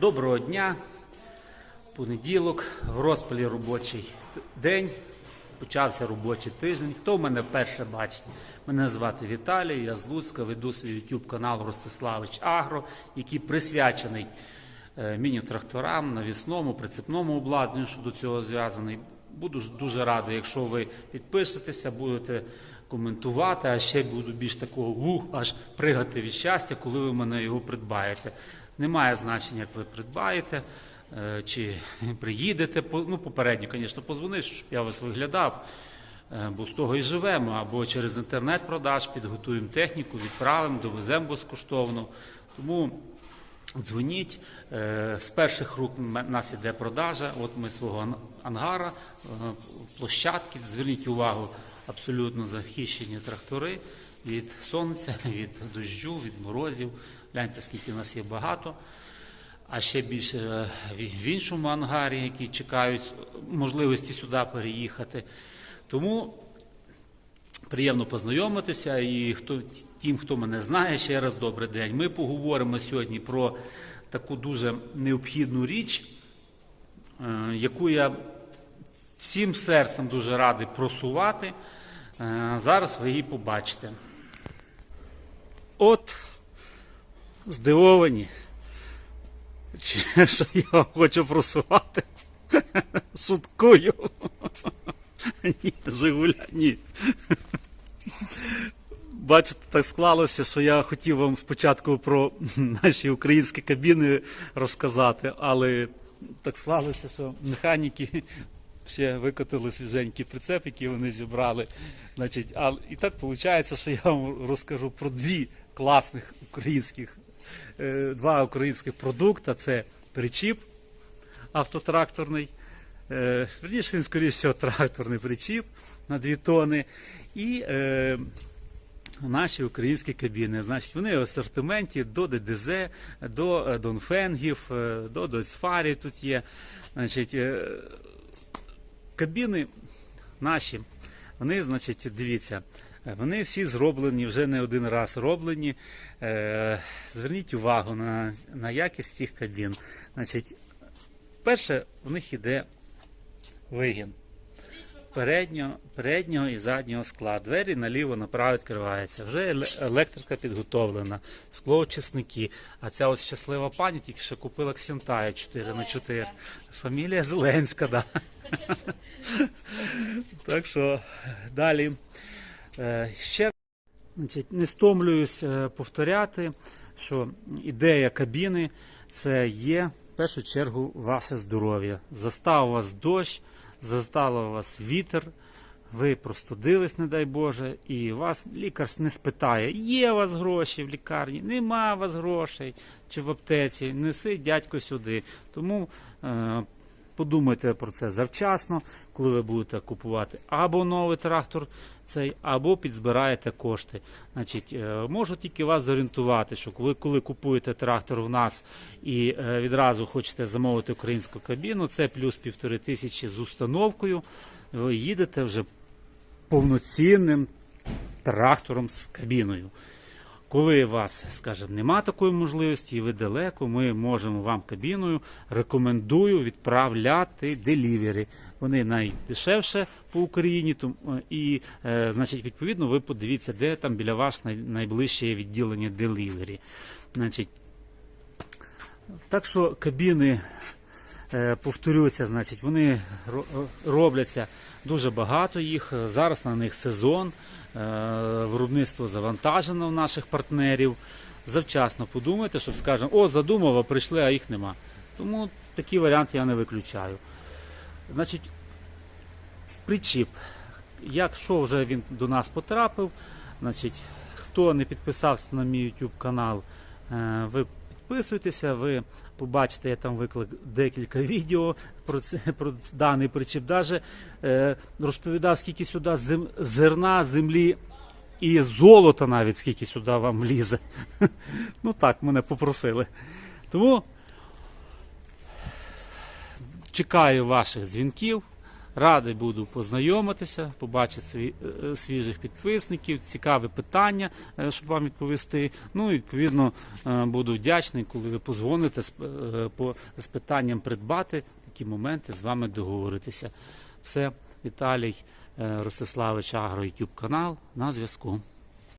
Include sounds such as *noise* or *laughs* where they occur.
Доброго дня. Понеділок, в розпалі робочий день. Почався робочий тиждень. Хто мене вперше бачить? Мене звати Віталій, я з Луцька, веду свій YouTube канал Ростиславич Агро, який присвячений е, міні-тракторам, навісному, прицепному обладнанню, що до цього зв'язаний. Буду дуже радий, якщо ви підпишетеся, будете коментувати, а ще буду більш такого у, аж пригати від щастя, коли ви мене його придбаєте. Немає значення, як ви придбаєте. е, Чи *laughs* приїдете, ну попередньо, звісно, позвонив, щоб я вас виглядав, е, бо з того і живемо. Або через інтернет-продаж підготуємо техніку, відправимо, довеземо безкоштовно. Тому Дзвоніть. Е, З перших рук м- нас іде продажа. От ми свого ангара, е, площадки. Зверніть увагу, абсолютно захищені трактори від сонця, *laughs* від дощу, від морозів. Гляньте, скільки нас є багато. А ще більше е, в- іншому ангарі, які чекають можливості сюди переїхати. Тому Приємно познайомитися і хто тим, хто мене знає, ще раз добрий день. Ми поговоримо сьогодні про таку дуже необхідну річ, е, яку я всім серцем дуже радий просувати. Е, Зараз ви її побачите. От здивовані, що я хочу просувати. Шуткую. Ні, Жигуля, ні. Бачите, так склалося, що я хотів вам спочатку про наші українські кабіни розказати, але так склалося, що механіки ще викотили свіженький прицеп, який вони зібрали. Значить, а, і так виходить, що я вам розкажу про дві класних українських, е, два українських продукти. Це причіп автотракторний. Е, Верніше, він, скоріше всього, тракторний причіп на 2 тони. І е, наші українські кабіни. Значить, вони в асортименті до ДДЗ, до е, Донфенгів, до Дойцфарі тут є. Значить, е, кабіни наші, вони, значить, дивіться, вони всі зроблені, вже не один раз роблені. Е, Зверніть увагу на, на якість цих кабін. Значить, перше, в них іде вигін. Переднього, переднього і заднього скла. Двері наліво направо відкриваються. Вже електрика підготовлена, склоочисники. А ця ось щаслива пані тільки що купила Ксентая 4 на 4 Фамілія Зеленська, да. *laughs* так що далі. Е, Ще Значить, не стомлююсь е, повторяти, що ідея кабіни це є в першу чергу ваше здоров'я. Застав вас дощ, застав вас вітер, ви простудились, не дай Боже, і вас лікар не спитає, є у вас гроші в лікарні, нема у вас грошей чи в аптеці, неси дядько сюди. Тому е, Подумайте про це завчасно, коли ви будете купувати або новий трактор, цей, або підзбираєте кошти. Значить, е, можу тільки вас зорієнтувати, що коли, коли купуєте трактор в нас і е, відразу хочете замовити українську кабіну, це плюс півтори тисячі з установкою. Ви їдете вже повноцінним трактором з кабіною. Коли у вас, скажімо, нема такої можливості, і ви далеко, ми можемо вам кабіною рекомендую відправляти делівері. Вони найдешевше по Україні, тому і е, значить, відповідно, ви подивіться, де там біля вас найближче відділення делівері. Значить, так що кабіни, е, повторюся, значить, вони робляться дуже багато їх. Зараз на них сезон. Е, Виробництво завантажено в наших партнерів. Завчасно подумайте, щоб скажемо, о, задумав, а прийшли, а їх нема. Тому такий варіант я не виключаю. Значить, причіп. Якщо вже він до нас потрапив, значить, хто не підписався на мій YouTube канал, е, ви підписуйтеся, ви побачите, я там виклик декілька *laughs* відео про це про даний причіп. Даже е, розповідав, скільки сюди зем- зерна, землі і золота навіть скільки сюди вам влізе. *laughs* Ну так, мене попросили. Тому чекаю ваших дзвінків. Радий буду познайомитися, побачити е, свіжих підписників, цікаве питання, е, щоб вам відповісти. Ну відповідно е, буду вдячний, коли ви позвоните з, питанням придбати такі моменти з вами договоритися. Все, Віталій Ростиславич Агро YouTube канал на зв'язку.